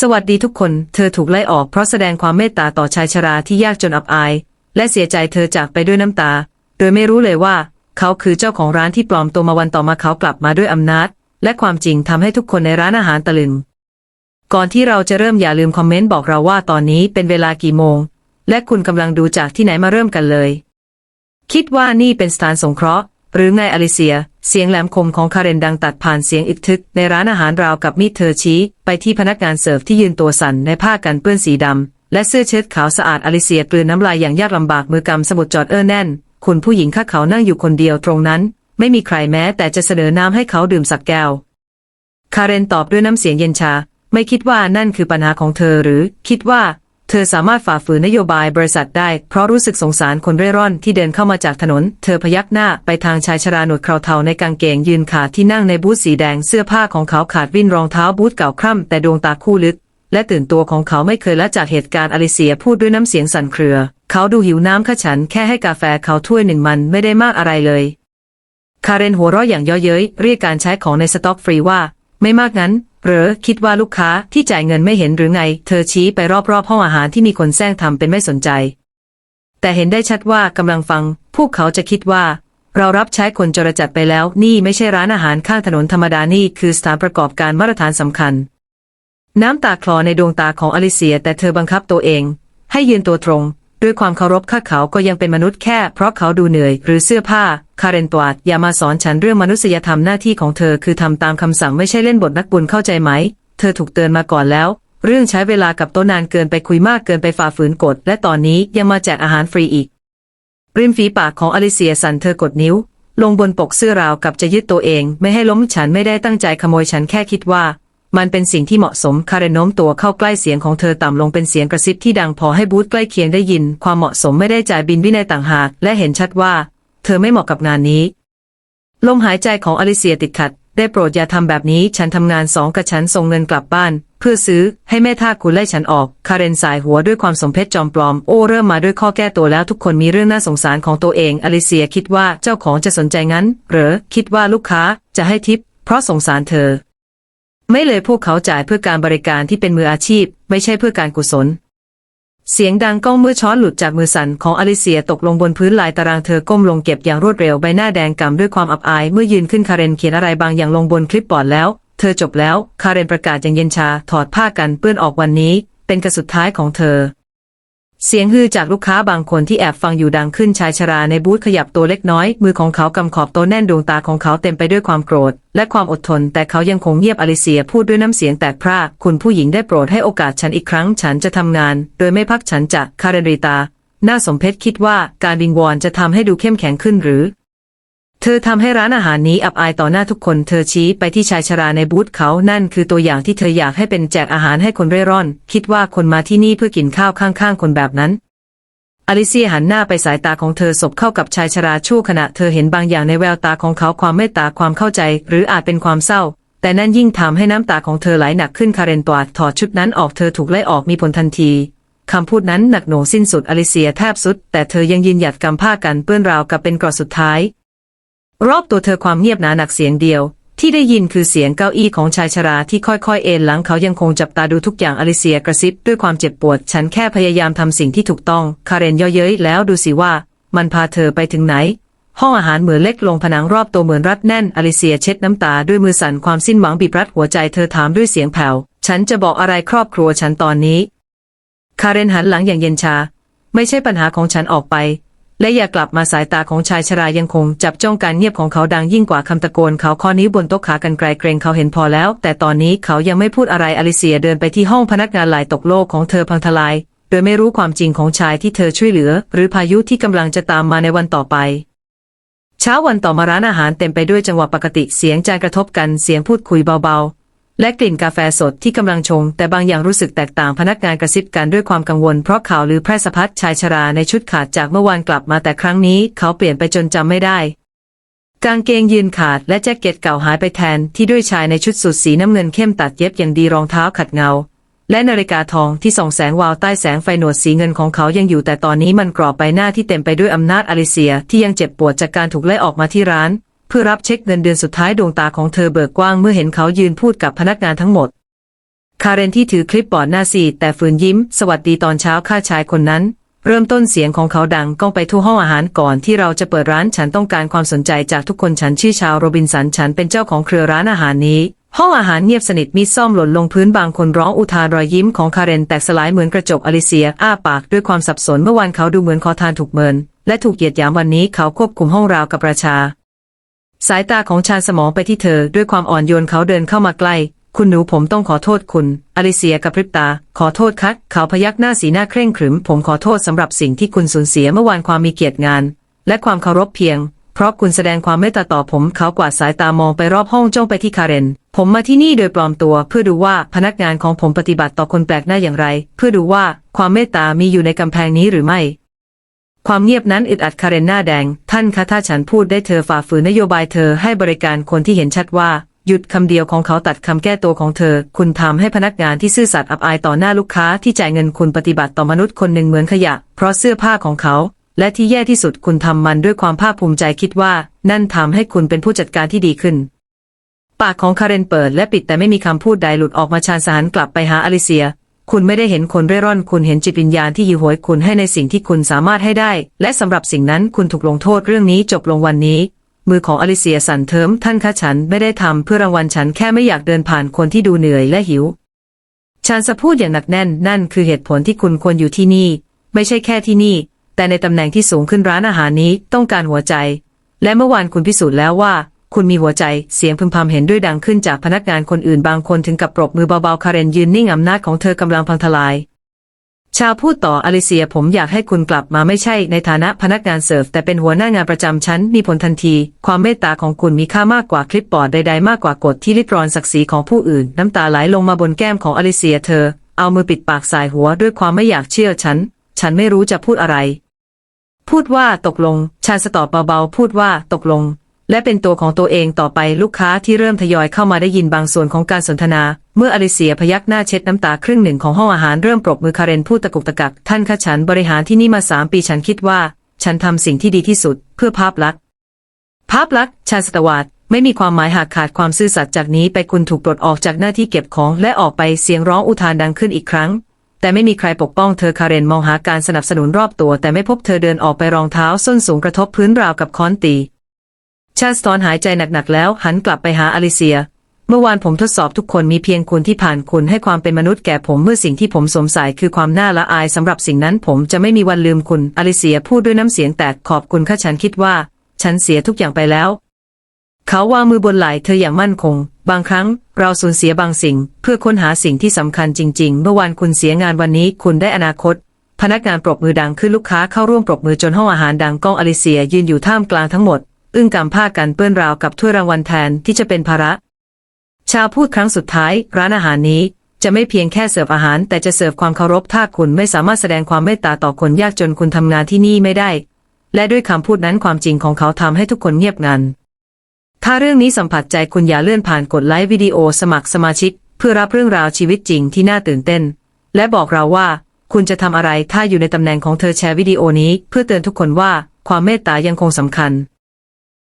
สวัสดีทุกคน เธอถูกไล่ออกเพราะแสดงความเมตตาต่อชายชราที่ยากจนอับอาย และเสียใจเธอจากไปด้วยน้ำตา โดยไม่รู้เลยว่า เขาคือเจ้าของร้านที่ปลอมตัวมาวันต่อมาเขากลับมาด้วยอำนาจ และความจริงทำให้ทุกคนในร้านอาหารตะลึง ก่อนที่เราจะเริ่มอย่าลืมคอมเมนต์บอกเราว่าตอนนี้เป็นเวลากี่โมง และคุณกำลังดูจากที่ไหนมาเริ่มกันเลย คิดว่านี่เป็นสถานสงเคราะห์ หรือไงอลิเซีย เสียงแหลมคมของคาเรนดังตัดผ่านเสียงอึกทึก ในร้านอาหารราวกับมีดเธอชี้ ไปที่พนักงานเสิร์ฟที่ยืนตัวสั่นในผ้ากันเปื้อนสีดำ และเสื้อเชิ้ตขาวสะอาดอลิเซียกลืนน้ำลายอย่างยากลำบากมือกำสมุดจอดเออแน่น คุณผู้หญิงข้าเขานั่งอยู่คนเดียวตรงนั้น ไม่มีใครแม้แต่จะเสนอน้ำให้เขาดื่มสักแก้ว คาเรนตอบด้วยน้ำเสียงเย็นชา ไม่คิดว่านั่นคือปัญหาของเธอหรือ คิดว่า เธอสามารถฝ่าฝืนนโยบายบริษัทได้ เพราะรู้สึกสงสารคนเร่ร่อนที่เดินเข้ามาจากถนน เธอพยักหน้าไปทางชายชราหนวดเคราเทาในกางเกงยืนขาที่นั่งในบูธสีแดงเสื้อผ้าของเขาขาดวิ่นรองเท้าบูธเก่าคร่ำแต่ดวงตาคู่ลึก และตื่นตัวของเขาไม่เคยละจากเหตุการณ์อลิเซียพูดด้วยน้ำเสียงสั่นเครือ เขาดูหิวน้ำข้าฉันแค่ให้กาแฟเขาถ้วยหนึ่งมันไม่ได้มากอะไรเลยคาเรนหัวเราะอย่างเย่อเย้ยเรียกการใช้ของในสต็อกฟรีว่า ไม่มากงั้นหรือคิดว่าลูกค้าที่จ่ายเงินไม่เห็นหรือไง เธอชี้ไปรอบๆห้องอาหารที่มีคนแซงทำเป็นไม่สนใจ แต่เห็นได้ชัดว่ากำลังฟัง พวกเขาจะคิดว่า เรารับใช้คนจรจัดไปแล้ว นี่ไม่ใช่ร้านอาหารข้างถนนธรรมดานี่คือสถานประกอบการมาตรฐานสำคัญ น้ำตาคลอในดวงตาของอลิเซีย แต่เธอบังคับตัวเอง ให้ยืนตัวตรง ด้วยความเคารพข้าเขาก็ยังเป็นมนุษย์แค่ เพราะเขาดูเหนื่อย หรือเสื้อผ้า คาเรนตวาดอย่ามาสอนฉันเรื่องมนุษยธรรมหน้าที่ของเธอคือทำตามคำสั่งไม่ใช่เล่นบทนักบุญเข้าใจไหม เธอถูกเตือนมาก่อนแล้ว เรื่องใช้เวลากับโต๊ะนานเกินไปคุยมากเกินไปฝ่าฝืนกฎและตอนนี้ยังมาแจกอาหารฟรีอีกริมฝีปากของอลิเซียสันเธอกดนิ้ว ลงบนปกเสื้อราวกับจะยึดตัวเอง ไม่ให้ล้มฉันไม่ได้ตั้งใจขโมยฉันแค่คิดว่า มันเป็นสิ่งที่เหมาะสมคาเรนโน้มตัวเข้าใกล้เสียงของเธอต่ำลงเป็นเสียงกระซิบที่ดังพอให้บูธใกล้เคียงได้ยิน ความเหมาะสมไม่ได้จ่ายบินวินัยต่างหาก และเห็นชัดว่า เธอไม่เหมาะกับงานนี้ ลมหายใจของอลิเซียติดขัด ได้โปรดอย่าทำแบบนี้ ฉันทำงานสองกับฉันส่งเงินกลับบ้าน เพื่อซื้อให้แม่ท่าคุณไล่ฉันออก คาเรนสายหัวด้วยความสมเพชจอมปลอมโอ้เริ่มมาด้วยข้อแก้ตัวแล้วทุกคนมีเรื่องน่าสงสารของตัวเอง อลิเซียคิดว่าเจ้าของจะสนใจงั้น หรือคิดว่าลูกค้าจะให้ทิป เพราะสงสารเธอ ไม่เลยพวกเขาจ่ายเพื่อการบริการที่เป็นมืออาชีพ ไม่ใช่เพื่อการกุศล เสียงดังก้องเมื่อช้อนหลุดจากมือสั่นของอลิเซียตกลงบนพื้นลายตารางเธอก้มลงเก็บอย่างรวดเร็วใบหน้าแดงกำด้วยความอับอายเมื่อยืนขึ้นคาเรนเขียนอะไรบางอย่างลงบนคลิปบอร์ดแล้ว เธอจบแล้ว คาเรนประกาศอย่างเย็นชาถอดผ้ากันเปื้อนออกวันนี้ เป็นกระสุดท้ายของเธอ เสียงฮือจากลูกค้าบางคนที่แอบฟังอยู่ดังขึ้นชายชราในบูธขยับตัวเล็กน้อย มือของเขากำขอบโตแน่นดวงตาของเขาเต็มไปด้วยความโกรธ และความอดทน แต่เขายังคงเงียบอลิเซียพูดด้วยน้ำเสียงแตกพร่าคุณผู้หญิงได้โปรดให้โอกาสฉันอีกครั้ง ฉันจะทำงาน โดยไม่พักฉันจะคาเรนริตาน่าสมเพชคิดว่าการวิงวอนจะทำให้ดูเข้มแข็งขึ้นหรือ เธอทำให้ร้านอาหารนี้อับอายต่อหน้าทุกคน เธอชี้ไปที่ชายชราในบูธเขา นั่นคือตัวอย่างที่เธออยากให้เป็นแจกอาหารให้คนเร่ร่อน คิดว่าคนมาที่นี่เพื่อกินข้าวข้างๆ คนแบบนั้น อลิเซียหันหน้าไปสายตาของเธอสบเข้ากับชายชราชั่วขณะเธอเห็นบางอย่างในแววตาของเขาความเมตตาความเข้าใจ หรืออาจเป็นความเศร้า แต่นั่นยิ่งทำให้น้ำตาของเธอไหลหนักขึ้นคาเรนตวาดถอดชุดนั้นออกเธอถูกไล่ออกมีผลทันทีคำพูดนั้นหนักหน่วงสิ้นสุดอลิเซียแทบสุด แต่เธอยังยืนหยัดกำผ้ากันเปื้อนราวกับเป็นกรอดสุดท้าย รอบตัวเธอความเงียบหนาหนักเสียงเดียว ที่ได้ยินคือเสียงเก้าอี้ของชายชราที่ค่อยๆ เอนหลังเขายังคงจับตาดูทุกอย่างอลิเซียกระซิบด้วยความเจ็บปวด ฉันแค่พยายามทำสิ่งที่ถูกต้อง คาเรนย่อเย้ยแล้วดูสิว่ามันพาเธอไปถึงไหน ห้องอาหารเหมือนเล็กลงผนังรอบตัวเหมือนรัดแน่นอลิเซียเช็ดน้ำตาด้วยมือสั่นความสิ้นหวังบีบรัดหัวใจเธอถามด้วยเสียงแผ่วฉันจะบอกอะไรครอบครัวฉันตอนนี้ คาเรนหันหลังอย่างเย็นชา ไม่ใช่ปัญหาของฉันออกไป และอย่ากลับมาสายตาของชายชรายังคง จับจ้องการเงียบของเขาดังยิ่งกว่าคำตะโกนเขาข้อนิ้บนโต๊ะขากันไกลเกรงเขาเห็นพอแล้ว แต่ตอนนี้เขายังไม่พูดอะไรอลิเซียเดินไปที่ห้องพนักงานหลายตกโลกของเธอพังทลาย โดยไม่รู้ความจริงของชายที่เธอช่วยเหลือ หรือพายุที่กำลังจะตามมาในวันต่อไปเช้าวันต่อมาร้านอาหารเต็มไปด้วยจังหวะปกติเสียงจานกระทบกันเสียงพูดคุยเบาๆ และกลิ่นกาแฟสดที่กำลังชง แต่บางอย่างรู้สึกแตกต่างพนักงานกระซิบกันด้วยความกังวล เพราะข่าวลือแพร่สะพัดชายชราในชุดขาดจากเมื่อวานกลับมาแต่ครั้งนี้ เขาเปลี่ยนไปจนจำไม่ได้ กางเกงยีนขาดและแจ็คเก็ตเก่าหายไปแทนที่ด้วยชายในชุดสูทสีน้ำเงินเข้มตัดเย็บอย่างดีรองเท้าขัดเงา และนาฬิกาทองที่ส่องแสงวาวใต้แสงไฟหนวดสีเงินของเขายังอยู่แต่ตอนนี้มันกรอบใบหน้าที่เต็มไปด้วยอำนาจอลิเซียที่ยังเจ็บปวดจากการถูกไล่ออกมาที่ร้าน พื่อรับเช็คเงินเดือนสุดท้ายดวงตาของเธอเบิกกว้างเมื่อเห็นเขายืนพูดกับพนักงานทั้งหมด คาเรนที่ถือคลิปบอร์ดหน้าซีดแต่ฝืนยิ้ม สวัสดีตอนเช้าข้าชายคนนั้น เริ่มต้นเสียงของเขาดังก้องไปทั่วห้องอาหารก่อนที่เราจะเปิดร้านฉันต้องการความสนใจจากทุกคนฉันชื่อชาวโรบินสันฉันเป็นเจ้าของเครือร้านอาหารนี้ ห้องอาหารเงียบสนิทมีซ่อมหล่นลงพื้นบางคนร้องอุทานรอยยิ้มของคาเรนแตกสลายเหมือนกระจกอลิเซีย อ้าปากด้วยความสับสนเมื่อวานเขาดูเหมือนขอทานถูกเมิน และถูกเหยียดหยามวันนี้เขาควบคุมห้องราวกับประชา สายตาของชาญสมองไปที่เธอ ด้วยความอ่อนโยนเขาเดินเข้ามาใกล้ คุณหนูผมต้องขอโทษคุณ อลิเซียกับพริบตา ขอโทษคัดเขาพยักหน้าสีหน้าเคร่งขรึม ผมขอโทษสำหรับสิ่งที่คุณสูญเสียเมื่อวานความมีเกียรติงาน และความเคารพเพียง เพราะคุณแสดงความเมตตาต่อผมเขากวาดสายตามองไปรอบห้องจ้องไปที่คาเรน ผมมาที่นี่โดยปลอมตัว เพื่อดูว่าพนักงานของผมปฏิบัติต่อคนแปลกหน้าอย่างไร เพื่อดูว่าความเมตตามีอยู่ในกำแพงนี้หรือไม่ ความเงียบนั้นอึดอัดคาเรนหน้าแดง ท่านคะถ้าฉันพูดได้เธอฝ่าฝืนนโยบายเธอให้บริการคนที่เห็นชัดว่า หยุดคำเดียวของเขาตัดคำแก้ตัวของเธอ คุณทำให้พนักงานที่ซื่อสัตย์อับอายต่อหน้าลูกค้าที่จ่ายเงินคุณปฏิบัติต่อมนุษย์คนหนึ่งเหมือนขยะ เพราะเสื้อผ้าของเขา และที่แย่ที่สุดคุณทำมันด้วยความภาคภูมิใจคิดว่า นั่นทำให้คุณเป็นผู้จัดการที่ดีขึ้น ปากของคาเรนเปิดและปิดแต่ไม่มีคำพูดใดหลุดออกมาชาญสารกลับไปหาอลิเซีย คุณไม่ได้เห็นคนเร่ร่อนคุณเห็นจิตวิญญาณที่หิวโหยคุณให้ในสิ่งที่คุณสามารถให้ได้ และสำหรับสิ่งนั้นคุณถูกลงโทษเรื่องนี้จบลงวันนี้ มือของอลิเซียสั่นเทิมท่านคะฉันไม่ได้ทำเพื่อรางวัลฉันแค่ไม่อยากเดินผ่านคนที่ดูเหนื่อยและหิวชาญสะพูดอย่างหนักแน่นนั่นคือเหตุผลที่คุณควรอยู่ที่นี่ ไม่ใช่แค่ที่นี่ แต่ในตำแหน่งที่สูงขึ้นร้านอาหารนี้ต้องการหัวใจ และเมื่อวานคุณพิสูจน์แล้วว่า คุณมีหัวใจ เสียงพึมพำเห็นด้วยดังขึ้นจากพนักงานคนอื่นบางคนถึงกับปรบมือเบาๆ คาเรนยืนนิ่งอำนาจของเธอกำลังพังทลาย ชาวพูดต่ออลิเซียผมอยากให้คุณกลับมาไม่ใช่ในฐานะพนักงานเสิร์ฟแต่เป็นหัวหน้างานประจำชั้นมีผลทันที ความเมตตาของคุณมีค่ามากกว่าคลิปบอร์ดใดๆมากกว่ากฎที่ริดรอนศักดิ์ศรีของผู้อื่น น้ำตาไหลลงมาบนแก้มของอลิเซียเธอ เอามือปิดปากสายหัวด้วยความไม่อยากเชื่อฉัน ฉันไม่รู้จะพูดอะไร พูดว่าตกลง ชาสตอบเบาๆพูดว่าตกลง และเป็นตัวของตัวเองต่อไปลูกค้าที่เริ่มทยอยเข้ามาได้ยินบางส่วนของการสนทนา เมื่ออลิเซียพยักหน้าเช็ดน้ำตาครึ่งหนึ่งของห้องอาหารเริ่มปรบมือคาเรนพูดตะกุกตะกักท่านคะฉันบริหารที่นี่มาสามปีฉันคิดว่า ฉันทำสิ่งที่ดีที่สุด เพื่อภาพลักษณ์ภาพลักษณ์ชาสตวาดไม่มีความหมายหากขาดความซื่อสัตย์จากนี้ไปคุณถูกปลดออกจากหน้าที่เก็บของและออกไปเสียงร้องอุทานดังขึ้นอีกครั้ง แต่ไม่มีใครปกป้องเธอคาเรนมองหาการสนับสนุนรอบตัว แต่ไม่พบเธอเดินออกไปรองเท้าส้นสูงกระทบพื้นราวกับค้อนตี ชาสตอนหายใจหนักๆแล้ว หันกลับไปหาอลิเซีย เมื่อวานผมทดสอบทุกคนมีเพียงคุณที่ผ่านคุณให้ความเป็นมนุษย์แก่ผมเมื่อสิ่งที่ผมสวมใส่คือความน่าละอายสำหรับสิ่งนั้นผมจะไม่มีวันลืมคุณอลิเซียพูดด้วยน้ำเสียงแตกขอบคุณค่ะฉันคิดว่า ฉันเสียทุกอย่างไปแล้ว เขาวางมือบนไหล่เธออย่างมั่นคง บางครั้ง เราสูญเสียบางสิ่ง เพื่อค้นหาสิ่งที่สำคัญจริง ๆ เมื่อวานคุณเสียงานวันนี้ คุณได้อนาคตพนักงานปรบมือดังขึ้นลูกค้าเข้าร่วมปรบมือจนห้องอาหารดังก้องอลิเซียยืนอยู่ท่ามกลางทั้งหมด อึ้งกำผ้ากันเปื้อนราวกับถ้วยรางวัลแทนที่จะเป็นภาระ ชาวพูดครั้งสุดท้าย ร้านอาหารนี้จะไม่เพียงแค่เสิร์ฟอาหาร แต่จะเสิร์ฟความเคารพถ้าคุณไม่สามารถแสดงความเมตตาต่อคนยากจนคุณทำงานที่นี่ไม่ได้ และด้วยคำพูดนั้นความจริงของเขาทำให้ทุกคนเงียบงัน ถ้าเรื่องนี้สัมผัสใจคุณอย่าเลื่อนผ่านกดไลค์วิดีโอสมัครสมาชิก เพื่อรับเรื่องราวชีวิตจริงที่น่าตื่นเต้น และบอกเราว่า คุณจะทำอะไรถ้าอยู่ในตำแหน่งของเธอแชร์วิดีโอนี้ เพื่อเตือนทุกคนว่าความเมตตายังคงสำคัญ